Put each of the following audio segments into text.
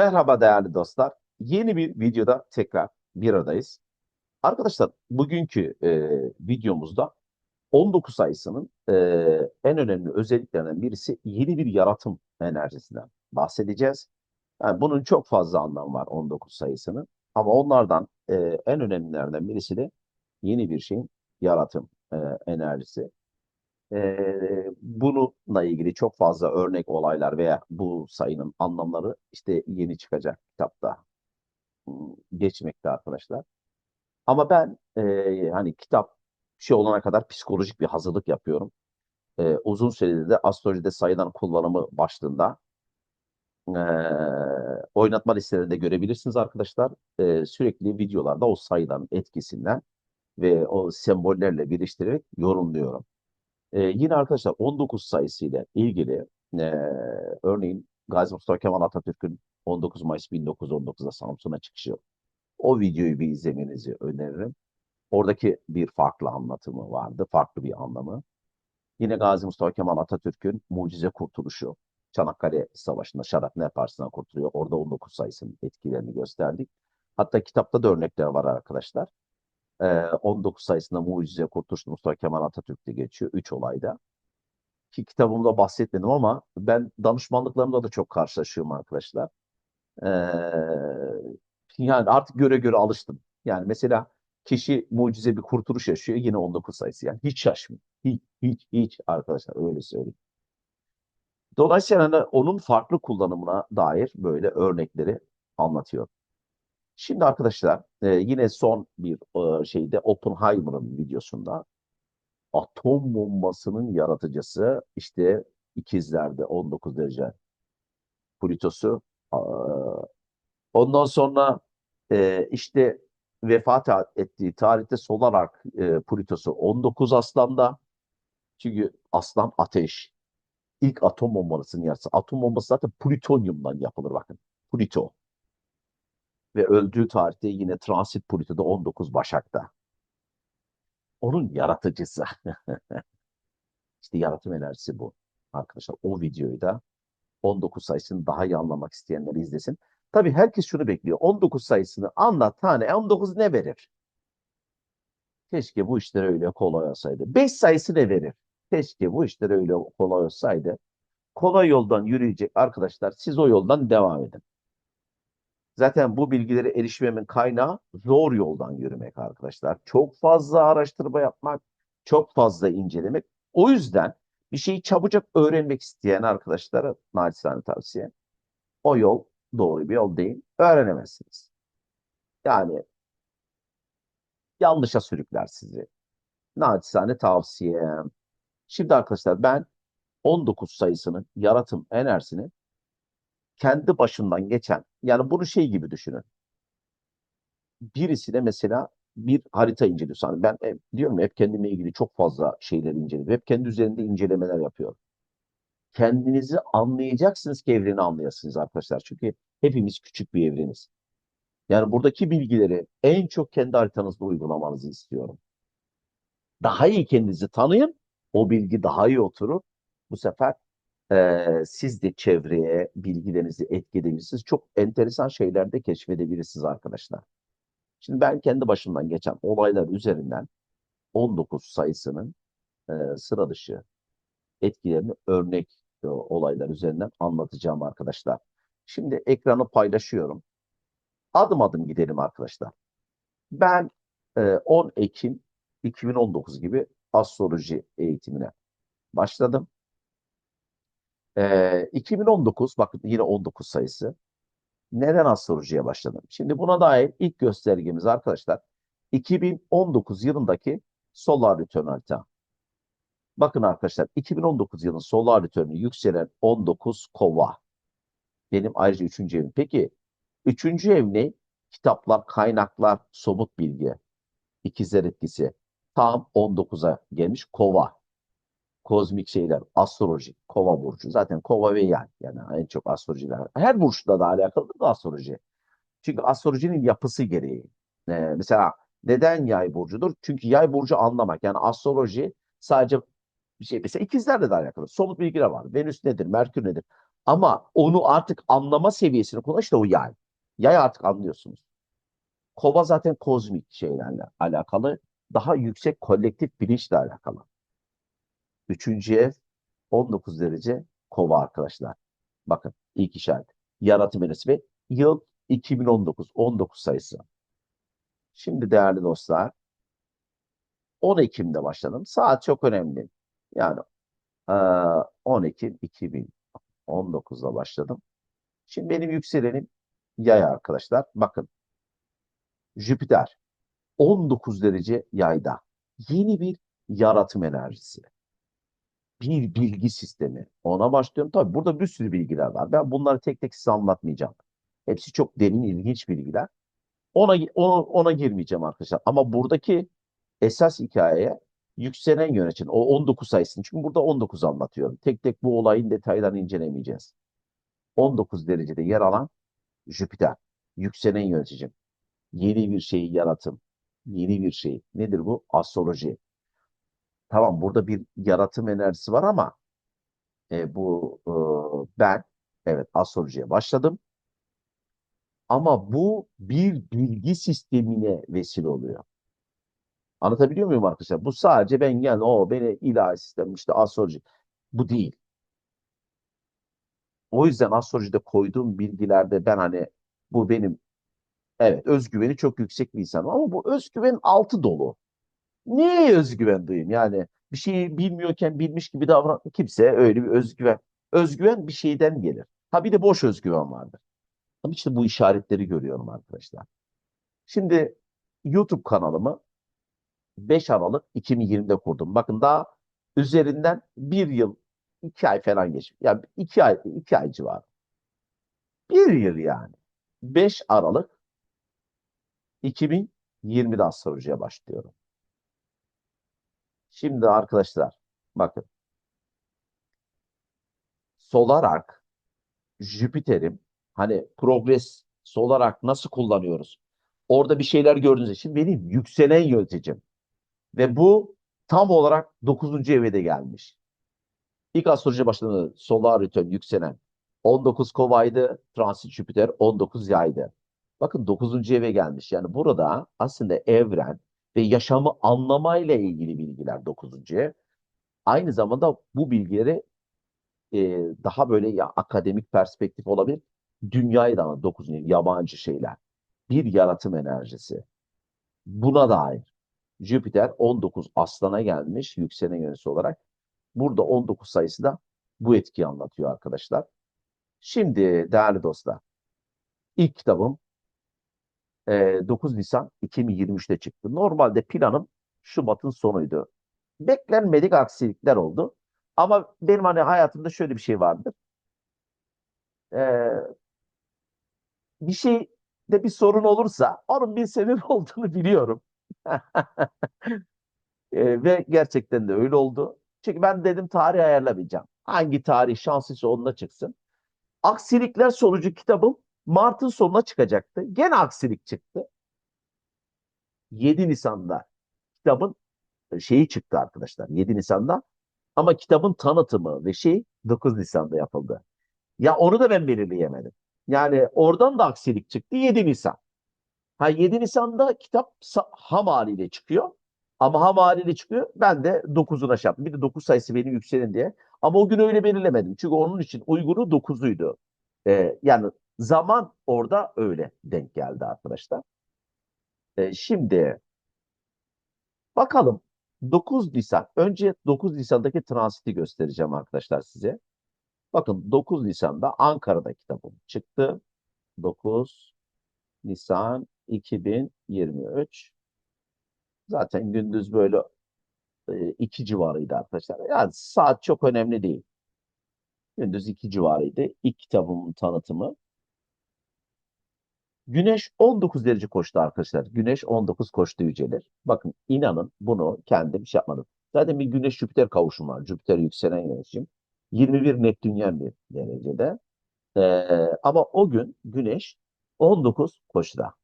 Merhaba değerli dostlar. Yeni bir videoda tekrar bir aradayız. Arkadaşlar bugünkü e, videomuzda 19 sayısının e, en önemli özelliklerinden birisi yeni bir yaratım enerjisinden bahsedeceğiz. Yani bunun çok fazla anlamı var 19 sayısının. Ama onlardan e, en önemlilerinden birisi de yeni bir şeyin yaratım e, enerjisi. Ee, bununla ilgili çok fazla örnek olaylar veya bu sayının anlamları işte yeni çıkacak kitapta geçmekte arkadaşlar. Ama ben e, hani kitap şey olana kadar psikolojik bir hazırlık yapıyorum. E, uzun süredir de astrolojide sayıların kullanımı başlığında e, oynatma listelerinde görebilirsiniz arkadaşlar. E, sürekli videolarda o sayıların etkisinden ve o sembollerle birleştirerek yorumluyorum. Ee, yine arkadaşlar 19 sayısıyla ilgili e, örneğin Gazi Mustafa Kemal Atatürk'ün 19 Mayıs 1919'da Samsun'a çıkışı o videoyu bir izlemenizi öneririm. Oradaki bir farklı anlatımı vardı, farklı bir anlamı. Yine Gazi Mustafa Kemal Atatürk'ün mucize kurtuluşu, Çanakkale Savaşı'nda Şarap ne yaparsına kurtuluyor. Orada 19 sayısının etkilerini gösterdik. Hatta kitapta da örnekler var arkadaşlar. 19 sayısında Mucize Kurtuluş Mustafa Kemal Atatürk'te geçiyor. 3 olayda. Ki kitabımda bahsetmedim ama ben danışmanlıklarımda da çok karşılaşıyorum arkadaşlar. Ee, yani artık göre göre alıştım. Yani mesela kişi mucize bir kurtuluş yaşıyor yine 19 sayısı yani hiç şaşmıyor. Hiç hiç hiç arkadaşlar öyle söyleyeyim. Dolayısıyla onun farklı kullanımına dair böyle örnekleri anlatıyor. Şimdi arkadaşlar e, yine son bir e, şeyde Oppenheimer'ın videosunda atom bombasının yaratıcısı işte ikizlerde 19 derece Plütosu. Ondan sonra e, işte vefat ettiği tarihte solar ark e, Plütosu 19 Aslan'da. Çünkü Aslan ateş. İlk atom bombasının yarısı. Atom bombası zaten plütonyumdan yapılır bakın. Plüto ve öldüğü tarihte yine transit Plüto'da 19 Başak'ta. Onun yaratıcısı. İşte yaratım enerjisi bu. Arkadaşlar o videoyu da 19 sayısını daha iyi anlamak isteyenler izlesin. Tabii herkes şunu bekliyor. 19 sayısını anlat tane 19 ne verir? Keşke bu işler öyle kolay olsaydı. 5 sayısı ne verir? Keşke bu işler öyle kolay olsaydı. Kolay yoldan yürüyecek arkadaşlar siz o yoldan devam edin. Zaten bu bilgilere erişmemin kaynağı zor yoldan yürümek arkadaşlar. Çok fazla araştırma yapmak, çok fazla incelemek. O yüzden bir şeyi çabucak öğrenmek isteyen arkadaşlara naçizane tavsiye. O yol doğru bir yol değil. Öğrenemezsiniz. Yani yanlışa sürükler sizi. Naçizane tavsiyem. Şimdi arkadaşlar ben 19 sayısının yaratım enerjisini kendi başından geçen yani bunu şey gibi düşünün. Birisi de mesela bir harita inceliyorsun. Yani ben hep, diyorum hep kendime ilgili çok fazla şeyler inceliyorum. Hep kendi üzerinde incelemeler yapıyorum. Kendinizi anlayacaksınız ki evreni anlayasınız arkadaşlar. Çünkü hepimiz küçük bir evreniz. Yani buradaki bilgileri en çok kendi haritanızda uygulamanızı istiyorum. Daha iyi kendinizi tanıyın. O bilgi daha iyi oturur. Bu sefer e, siz de çevreye bilgilerinizi etkileyebilirsiniz. Çok enteresan şeyler de keşfedebilirsiniz arkadaşlar. Şimdi ben kendi başımdan geçen olaylar üzerinden 19 sayısının e, sıra dışı etkilerini örnek e, olaylar üzerinden anlatacağım arkadaşlar. Şimdi ekranı paylaşıyorum. Adım adım gidelim arkadaşlar. Ben e, 10 Ekim 2019 gibi astroloji eğitimine başladım. Ee, 2019 bakın yine 19 sayısı. Neden astrolojiye başladım? Şimdi buna dair ilk göstergemiz arkadaşlar 2019 yılındaki solar return harita. Bakın arkadaşlar 2019 yılın solar return'ü yükselen 19 kova. Benim ayrıca 3. evim. Peki 3. ev ne? Kitaplar, kaynaklar, somut bilgi. İkizler etkisi. Tam 19'a gelmiş kova kozmik şeyler, astroloji, kova burcu. Zaten kova ve yay. Yani en çok astrolojiler. Her burçla da alakalı da astroloji. Çünkü astrolojinin yapısı gereği. Ee, mesela neden yay burcudur? Çünkü yay burcu anlamak. Yani astroloji sadece bir şey. Mesela ikizlerle de alakalı. Somut bilgiler var. Venüs nedir? Merkür nedir? Ama onu artık anlama seviyesine konu işte o yay. Yay artık anlıyorsunuz. Kova zaten kozmik şeylerle alakalı. Daha yüksek kolektif bilinçle alakalı. Üçüncü ev 19 derece kova arkadaşlar. Bakın ilk işaret. Yaratım ve yıl 2019. 19 sayısı. Şimdi değerli dostlar 10 Ekim'de başladım. Saat çok önemli. Yani eee, 10 Ekim 2019'da başladım. Şimdi benim yükselenim yay arkadaşlar. Bakın Jüpiter 19 derece yayda. Yeni bir yaratım enerjisi. Bir bilgi sistemi. Ona başlıyorum. Tabii burada bir sürü bilgiler var. Ben bunları tek tek size anlatmayacağım. Hepsi çok derin, ilginç bilgiler. Ona, ona, ona girmeyeceğim arkadaşlar. Ama buradaki esas hikayeye yükselen yönetim. O 19 sayısını. Çünkü burada 19 anlatıyorum. Tek tek bu olayın detaylarını incelemeyeceğiz. 19 derecede yer alan Jüpiter. Yükselen yöneticim. Yeni bir şeyi yaratım. Yeni bir şey. Nedir bu? Astroloji. Tamam burada bir yaratım enerjisi var ama e, bu e, ben evet astrolojiye başladım. Ama bu bir bilgi sistemine vesile oluyor. Anlatabiliyor muyum arkadaşlar? Bu sadece ben yani o beni ilahi sistem işte astroloji. Bu değil. O yüzden astrolojide koyduğum bilgilerde ben hani bu benim evet özgüveni çok yüksek bir insanım ama bu özgüvenin altı dolu. Niye özgüven duyayım? Yani bir şeyi bilmiyorken bilmiş gibi davran kimse öyle bir özgüven. Özgüven bir şeyden gelir. Ha bir de boş özgüven vardır. Ama işte bu işaretleri görüyorum arkadaşlar. Şimdi YouTube kanalımı 5 Aralık 2020'de kurdum. Bakın daha üzerinden bir yıl, iki ay falan geçmiş. Yani iki ay, iki ay civarı. Bir yıl yani. 5 Aralık 2020'de astrolojiye başlıyorum. Şimdi arkadaşlar bakın. Solar Ark, Jüpiter'im hani progres solar arc nasıl kullanıyoruz? Orada bir şeyler gördüğünüzde şimdi benim yükselen yöneticim. Ve bu tam olarak 9. evde gelmiş. İlk astroloji başladı solar return yükselen. 19 kovaydı, transit Jüpiter 19 yaydı. Bakın 9. eve gelmiş. Yani burada aslında evren ve yaşamı anlamayla ilgili bilgiler 9. ev. Aynı zamanda bu bilgileri e, daha böyle ya akademik perspektif olabilir. Dünyayı da anlat 9. ev, yabancı şeyler. Bir yaratım enerjisi. Buna dair. Jüpiter 19 aslana gelmiş yükselen yönesi olarak. Burada 19 sayısı da bu etkiyi anlatıyor arkadaşlar. Şimdi değerli dostlar ilk kitabım e, 9 Nisan 2023'te çıktı. Normalde planım Şubat'ın sonuydu. Beklenmedik aksilikler oldu. Ama benim hani hayatımda şöyle bir şey vardır. E, bir şeyde bir sorun olursa onun bir sebebi olduğunu biliyorum. E, ve gerçekten de öyle oldu. Çünkü ben dedim tarih ayarlamayacağım. Hangi tarih şanslıysa onunla çıksın. Aksilikler sonucu kitabım Mart'ın sonuna çıkacaktı. Gene aksilik çıktı. 7 Nisan'da kitabın e, şeyi çıktı arkadaşlar. 7 Nisan'da. Ama kitabın tanıtımı ve şey 9 Nisan'da yapıldı. Ya onu da ben belirleyemedim. Yani oradan da aksilik çıktı 7 Nisan. Ha 7 Nisan'da kitap ham haliyle çıkıyor. Ama ham haliyle çıkıyor. Ben de 9'una şey yaptım. Bir de 9 sayısı benim yükselin diye. Ama o gün öyle belirlemedim. Çünkü onun için uygunu 9'uydu. Ee, yani zaman orada öyle denk geldi arkadaşlar. Ee, şimdi bakalım 9 Nisan. Önce 9 Nisan'daki transiti göstereceğim arkadaşlar size. Bakın 9 Nisan'da Ankara'da kitabım çıktı. 9 Nisan 2023. Zaten gündüz böyle e, iki civarıydı arkadaşlar. Yani saat çok önemli değil. Gündüz iki civarıydı. İlk kitabımın tanıtımı. Güneş 19 derece koştu arkadaşlar. Güneş 19 koştu yücelir. Bakın inanın bunu kendim şey yapmadım. Zaten bir Güneş Jüpiter kavuşumu var. Jüpiter yükselen yönetim. 21 Neptünyen bir derecede. Ee, ama o gün Güneş 19 koşuda.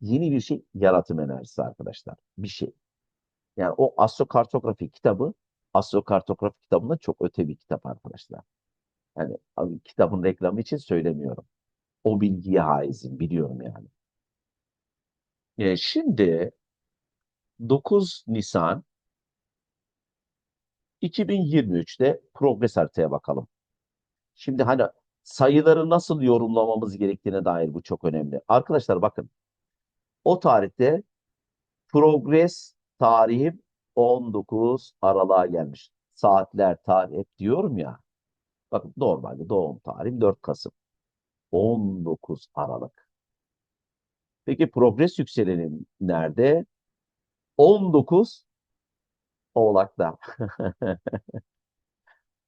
Yeni bir şey yaratım enerjisi arkadaşlar. Bir şey. Yani o astrokartografi kitabı astrokartografi kitabında çok öte bir kitap arkadaşlar. Abi, kitabın reklamı için söylemiyorum. O bilgiye haizim biliyorum yani. E, şimdi 9 Nisan 2023'te progres haritaya bakalım. Şimdi hani sayıları nasıl yorumlamamız gerektiğine dair bu çok önemli. Arkadaşlar bakın. O tarihte progres tarihim 19 Aralık'a gelmiş. Saatler, tarih diyorum ya. Bakın normalde doğum tarihim 4 Kasım. 19 Aralık. Peki progres yükselenim nerede? 19 Oğlak'ta.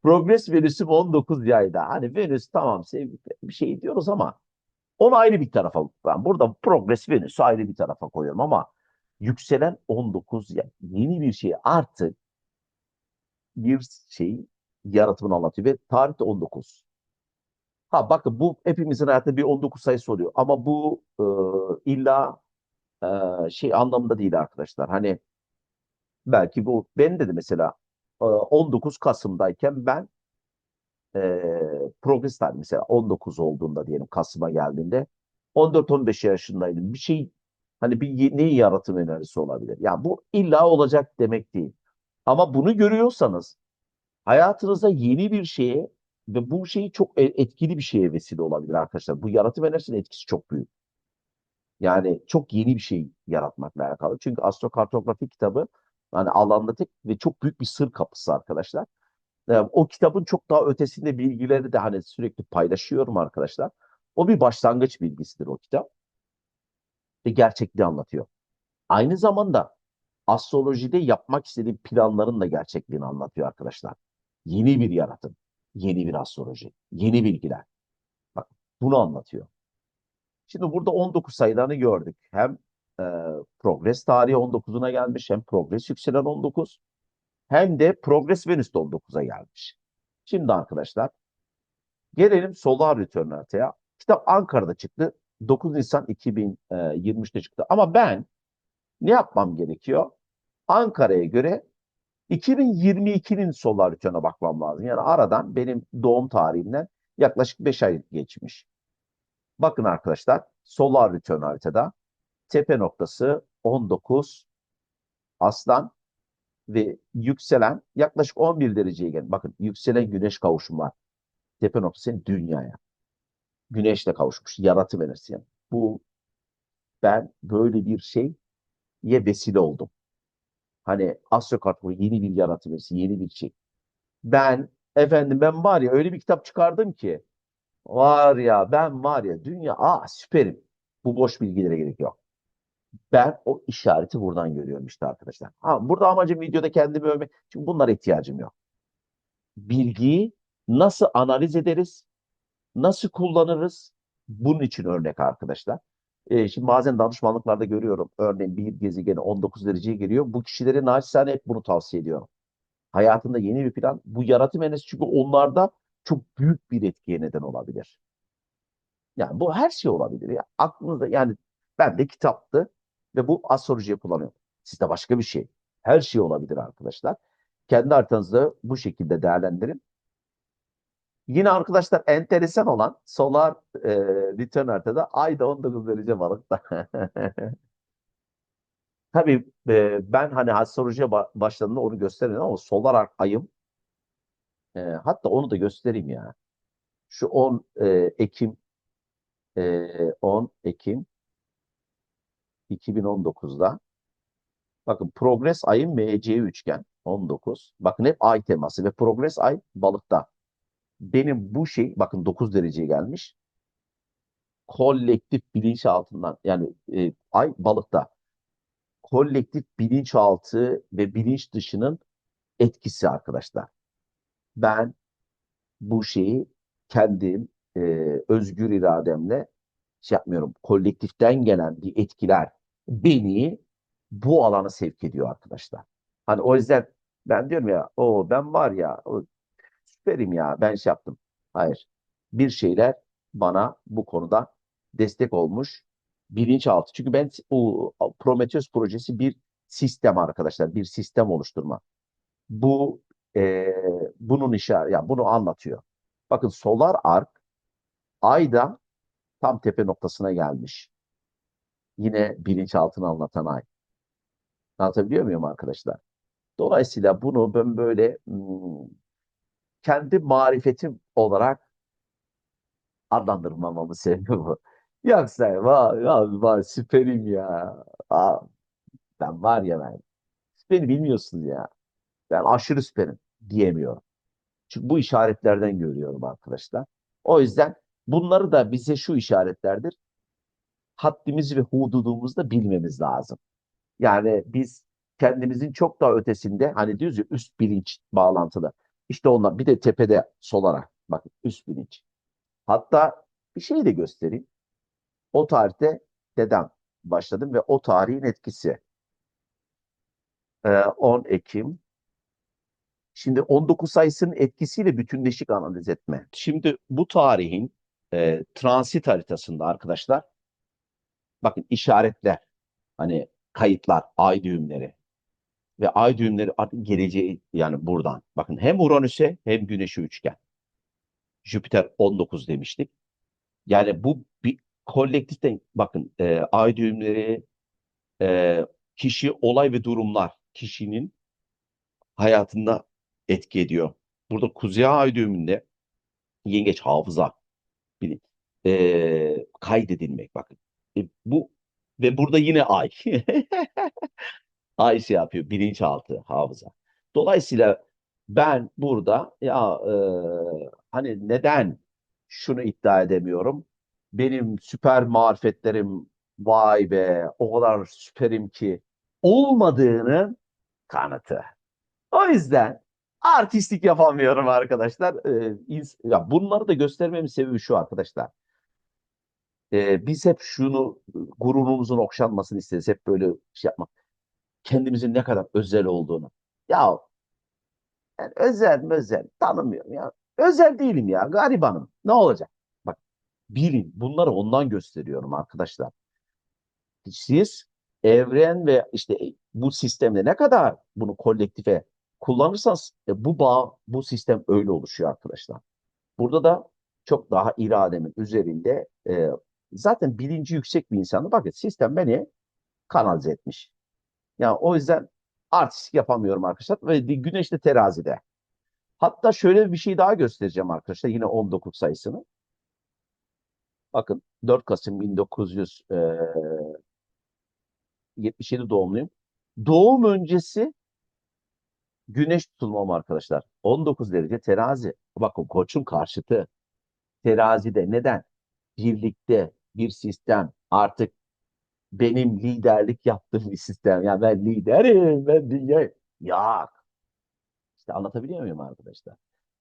Progres Venüs'üm 19 yayda. Hani Venüs tamam bir şey diyoruz ama onu ayrı bir tarafa. Ben burada progres Venüs'ü ayrı bir tarafa koyuyorum ama yükselen 19 yay. Yeni bir şey artık bir şey yaratımını anlatıyor ve tarih de 19. Ha bakın bu hepimizin hayatında bir 19 sayısı oluyor ama bu e, illa e, şey anlamında değil arkadaşlar. Hani belki bu ben de mesela e, 19 Kasım'dayken ben e, progres tarihi mesela 19 olduğunda diyelim Kasım'a geldiğinde 14-15 yaşındaydım. Bir şey hani bir yeni yaratım enerjisi olabilir. Yani bu illa olacak demek değil. Ama bunu görüyorsanız hayatınızda yeni bir şeye ve bu şeyi çok e- etkili bir şeye vesile olabilir arkadaşlar. Bu yaratım enerjisinin etkisi çok büyük. Yani çok yeni bir şey yaratmakla alakalı. Çünkü astrokartografi kitabı hani alanda tek ve çok büyük bir sır kapısı arkadaşlar. Ee, o kitabın çok daha ötesinde bilgileri de hani sürekli paylaşıyorum arkadaşlar. O bir başlangıç bilgisidir o kitap. Ve gerçekliği anlatıyor. Aynı zamanda astrolojide yapmak istediğim planların da gerçekliğini anlatıyor arkadaşlar. Yeni bir yaratım, yeni bir astroloji, yeni bilgiler. Bak bunu anlatıyor. Şimdi burada 19 sayılarını gördük. Hem e, progres tarihi 19'una gelmiş, hem progres yükselen 19, hem de progres Venüs de 19'a gelmiş. Şimdi arkadaşlar gelelim Solar Return haritaya. Kitap Ankara'da çıktı. 9 Nisan 2023'te çıktı. Ama ben ne yapmam gerekiyor? Ankara'ya göre 2022'nin Solar Return'a bakmam lazım. Yani aradan benim doğum tarihimden yaklaşık 5 ay geçmiş. Bakın arkadaşlar Solar Return haritada tepe noktası 19 Aslan ve yükselen yaklaşık 11 dereceye gelen. Bakın yükselen güneş kavuşumu var. Tepe noktası dünyaya. Güneşle kavuşmuş. Yaratım enerjisi. Yani. Bu ben böyle bir şeye vesile oldum. Hani astrokartografi yeni bir yaratım enerjisi, yeni bir şey. Ben efendim ben var ya öyle bir kitap çıkardım ki var ya ben var ya dünya aa süperim. Bu boş bilgilere gerek yok. Ben o işareti buradan görüyorum işte arkadaşlar. Ha, burada amacım videoda kendimi övmek. Çünkü bunlara ihtiyacım yok. Bilgiyi nasıl analiz ederiz? Nasıl kullanırız? Bunun için örnek arkadaşlar. Ee, şimdi bazen danışmanlıklarda görüyorum. Örneğin bir gezegeni 19 dereceye giriyor. Bu kişilere naçizane hep bunu tavsiye ediyorum. Hayatında yeni bir plan. Bu yaratım enerjisi çünkü onlarda çok büyük bir etkiye neden olabilir. Yani bu her şey olabilir. Ya. Aklınızda yani ben de kitaptı ve bu astrolojiye kullanıyorum. Sizde başka bir şey. Her şey olabilir arkadaşlar. Kendi haritanızı bu şekilde değerlendirin. Yine arkadaşlar enteresan olan solar e, return haritada ayda 19 derece balıkta. Tabii e, ben hani astrolojiye ba başladığımda onu gösteriyorum ama solar ayım e, hatta onu da göstereyim ya. Şu 10 e, Ekim e, 10 Ekim 2019'da bakın progres ayın MC üçgen 19. Bakın hep ay teması ve progres ay balıkta. Benim bu şey bakın 9 dereceye gelmiş. Kolektif bilinç altından yani e, ay balıkta. Kolektif bilinçaltı ve bilinç dışının etkisi arkadaşlar. Ben bu şeyi kendim e, özgür irademle şey yapmıyorum. Kolektiften gelen bir etkiler beni bu alana sevk ediyor arkadaşlar. Hani o yüzden ben diyorum ya o ben var ya o, süperim ya ben şey yaptım. Hayır. Bir şeyler bana bu konuda destek olmuş. Bilinçaltı. Çünkü ben o Prometheus projesi bir sistem arkadaşlar. Bir sistem oluşturma. Bu e, bunun işareti, yani bunu anlatıyor. Bakın solar ark ayda tam tepe noktasına gelmiş. Yine bilinçaltını anlatan ay. Anlatabiliyor muyum arkadaşlar? Dolayısıyla bunu ben böyle hmm, kendi marifetim olarak adlandırmamamı seviyorum. Yoksa vay, vay, vay süperim ya. Ben var ya ben. Beni bilmiyorsunuz ya. Ben aşırı süperim diyemiyorum. Çünkü bu işaretlerden görüyorum arkadaşlar. O yüzden bunları da bize şu işaretlerdir. Haddimizi ve hududumuzu da bilmemiz lazım. Yani biz kendimizin çok daha ötesinde hani diyoruz ya üst bilinç bağlantılı. İşte ondan bir de tepede solarak bakın üst bilinç. Hatta bir şey de göstereyim. O tarihte dedem başladım ve o tarihin etkisi. Ee, 10 Ekim. Şimdi 19 sayısının etkisiyle bütünleşik analiz etme. Şimdi bu tarihin e, transit haritasında arkadaşlar bakın işaretler hani kayıtlar, ay düğümleri ve ay düğümleri artık geleceği yani buradan. Bakın hem Uranüs'e hem Güneş'e üçgen. Jüpiter 19 demiştik. Yani bu bir kolektiften bakın e, ay düğümleri, e, kişi, olay ve durumlar kişinin hayatında etki ediyor. Burada Kuzey Ay düğümünde yengeç hafıza bilin, e, kaydedilmek bakın. E, bu ve burada yine ay. ay şey yapıyor bilinçaltı hafıza. Dolayısıyla ben burada ya e, hani neden şunu iddia edemiyorum? Benim süper marifetlerim vay be o kadar süperim ki olmadığının kanıtı. O yüzden artistlik yapamıyorum arkadaşlar. Ee, ya bunları da göstermemin sebebi şu arkadaşlar. Ee, biz hep şunu gururumuzun okşanmasını isteriz. Hep böyle şey yapmak. Kendimizin ne kadar özel olduğunu. Ya ben özel özel tanımıyorum ya. Özel değilim ya. Garibanım. Ne olacak? Bak bilin. Bunları ondan gösteriyorum arkadaşlar. Siz evren ve işte bu sistemde ne kadar bunu kolektife kullanırsanız e, bu bağ, bu sistem öyle oluşuyor arkadaşlar. Burada da çok daha irademin üzerinde e, zaten bilinci yüksek bir insanı bakın sistem beni kanalize etmiş. Yani o yüzden artistik yapamıyorum arkadaşlar ve güneş de terazide. Hatta şöyle bir şey daha göstereceğim arkadaşlar yine 19 sayısını. Bakın 4 Kasım 1977 doğumluyum. Doğum öncesi güneş tutulmam arkadaşlar. 19 derece terazi. Bakın koçun karşıtı terazide. Neden? Birlikte bir sistem artık benim liderlik yaptığım bir sistem. Yani ben liderim, ben dünya. Ya işte anlatabiliyor muyum arkadaşlar?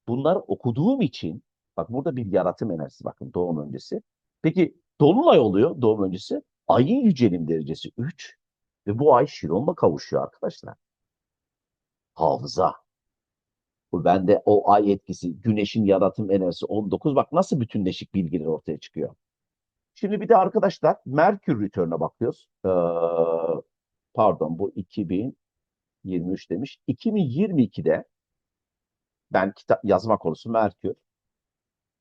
Bunlar okuduğum için bak burada bir yaratım enerjisi bakın doğum öncesi. Peki dolunay oluyor doğum öncesi. Ayın yücelim derecesi 3 ve bu ay Şiron'la kavuşuyor arkadaşlar. Hafıza. Bu bende o ay etkisi, güneşin yaratım enerjisi 19. Bak nasıl bütünleşik bilgiler ortaya çıkıyor. Şimdi bir de arkadaşlar Merkür Return'a bakıyoruz. Ee, pardon bu 2023 demiş. 2022'de ben kitap yazma konusu Merkür.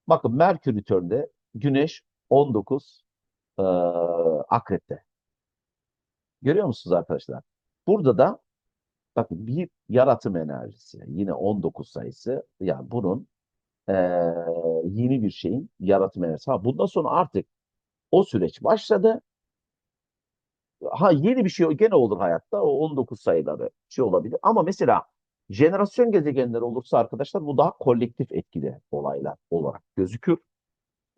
Bakın Merkür Return'de Güneş 19 e, Akrep'te. Görüyor musunuz arkadaşlar? Burada da bakın bir yaratım enerjisi. Yine 19 sayısı. Yani bunun e, yeni bir şeyin yaratım enerjisi. Ha, bundan sonra artık o süreç başladı. Ha yeni bir şey gene olur hayatta. O 19 sayıları şey olabilir. Ama mesela jenerasyon gezegenleri olursa arkadaşlar bu daha kolektif etkili olaylar olarak gözükür.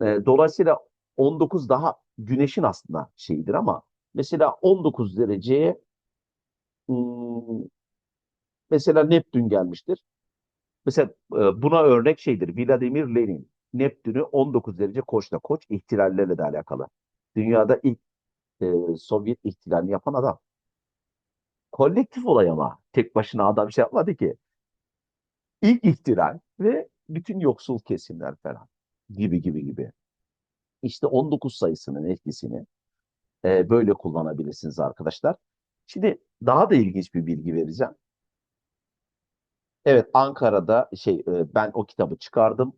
E, dolayısıyla 19 daha güneşin aslında şeyidir ama mesela 19 dereceye mesela Neptün gelmiştir. Mesela buna örnek şeydir. Vladimir Lenin Neptün'ü 19 derece koçla koç ihtilallerle de alakalı. Dünyada ilk e, Sovyet ihtilalini yapan adam. Kolektif olay ama tek başına adam şey yapmadı ki. İlk ihtilal ve bütün yoksul kesimler falan gibi gibi gibi. İşte 19 sayısının etkisini e, böyle kullanabilirsiniz arkadaşlar. Şimdi daha da ilginç bir bilgi vereceğim. Evet Ankara'da şey e, ben o kitabı çıkardım.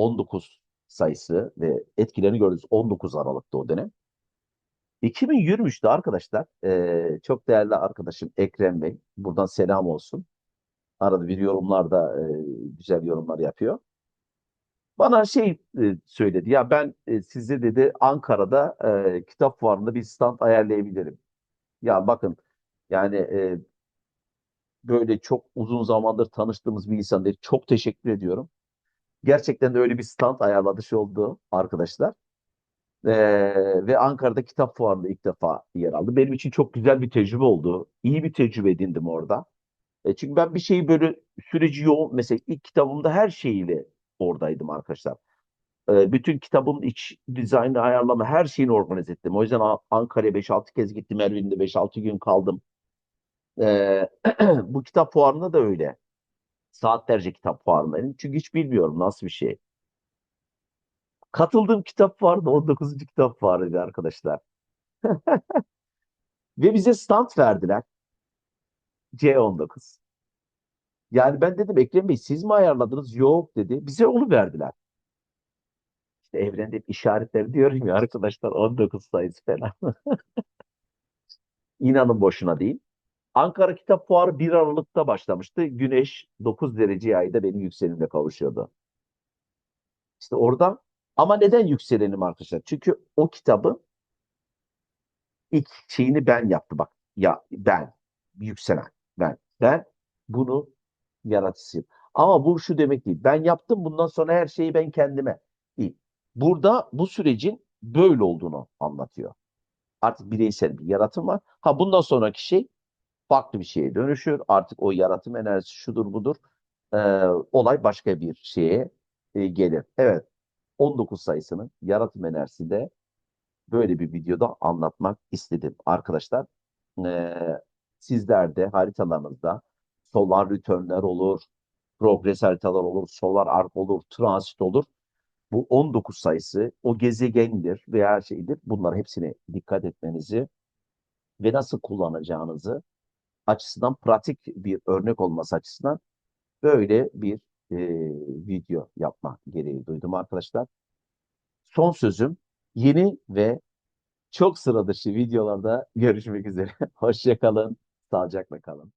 19 sayısı ve etkilerini gördüğümüz 19 Aralık'ta o dönem. 2023'te arkadaşlar e, çok değerli arkadaşım Ekrem Bey, buradan selam olsun. Arada bir yorumlarda e, güzel yorumlar yapıyor. Bana şey e, söyledi ya ben e, size dedi Ankara'da e, kitap fuarında bir stand ayarlayabilirim. Ya bakın yani e, böyle çok uzun zamandır tanıştığımız bir insan değil. Çok teşekkür ediyorum. Gerçekten de öyle bir stand ayarladışı oldu arkadaşlar. Ee, ve Ankara'da kitap fuarında ilk defa yer aldı. Benim için çok güzel bir tecrübe oldu. İyi bir tecrübe edindim orada. E, çünkü ben bir şeyi böyle süreci yoğun, mesela ilk kitabımda her şeyiyle oradaydım arkadaşlar. E, bütün kitabın iç dizaynı, ayarlama, her şeyini organize ettim. O yüzden Ankara'ya 5-6 kez gittim. Erbil'de 5-6 gün kaldım. E, bu kitap fuarında da öyle. Saatlerce kitap fuarındaydım. Çünkü hiç bilmiyorum nasıl bir şey. Katıldığım kitap fuarı 19. kitap fuarıydı arkadaşlar. Ve bize stand verdiler. C19. Yani ben dedim Ekrem Bey siz mi ayarladınız? Yok dedi. Bize onu verdiler. İşte evrende hep işaretleri diyorum ya arkadaşlar 19 sayısı falan. İnanın boşuna değil. Ankara Kitap Fuarı 1 Aralık'ta başlamıştı. Güneş 9 derece ayda benim yükselimle kavuşuyordu. İşte oradan ama neden yükselenim arkadaşlar? Çünkü o kitabı ilk şeyini ben yaptım bak. Ya ben yükselen ben. Ben bunu yaratıcısıyım. Ama bu şu demek değil. Ben yaptım bundan sonra her şeyi ben kendime değil. Burada bu sürecin böyle olduğunu anlatıyor. Artık bireysel bir yaratım var. Ha bundan sonraki şey farklı bir şeye dönüşür. Artık o yaratım enerjisi şudur budur. Ee, olay başka bir şeye e, gelir. Evet. 19 sayısının yaratım enerjisi de böyle bir videoda anlatmak istedim. Arkadaşlar ee, sizler de haritalarınızda solar return'ler olur, progress haritalar olur, solar arc olur, transit olur. Bu 19 sayısı o gezegendir veya şeydir. Bunlar hepsine dikkat etmenizi ve nasıl kullanacağınızı açısından pratik bir örnek olması açısından böyle bir e, video yapma gereği duydum arkadaşlar. Son sözüm yeni ve çok sıra dışı videolarda görüşmek üzere. Hoşçakalın, sağlıcakla kalın.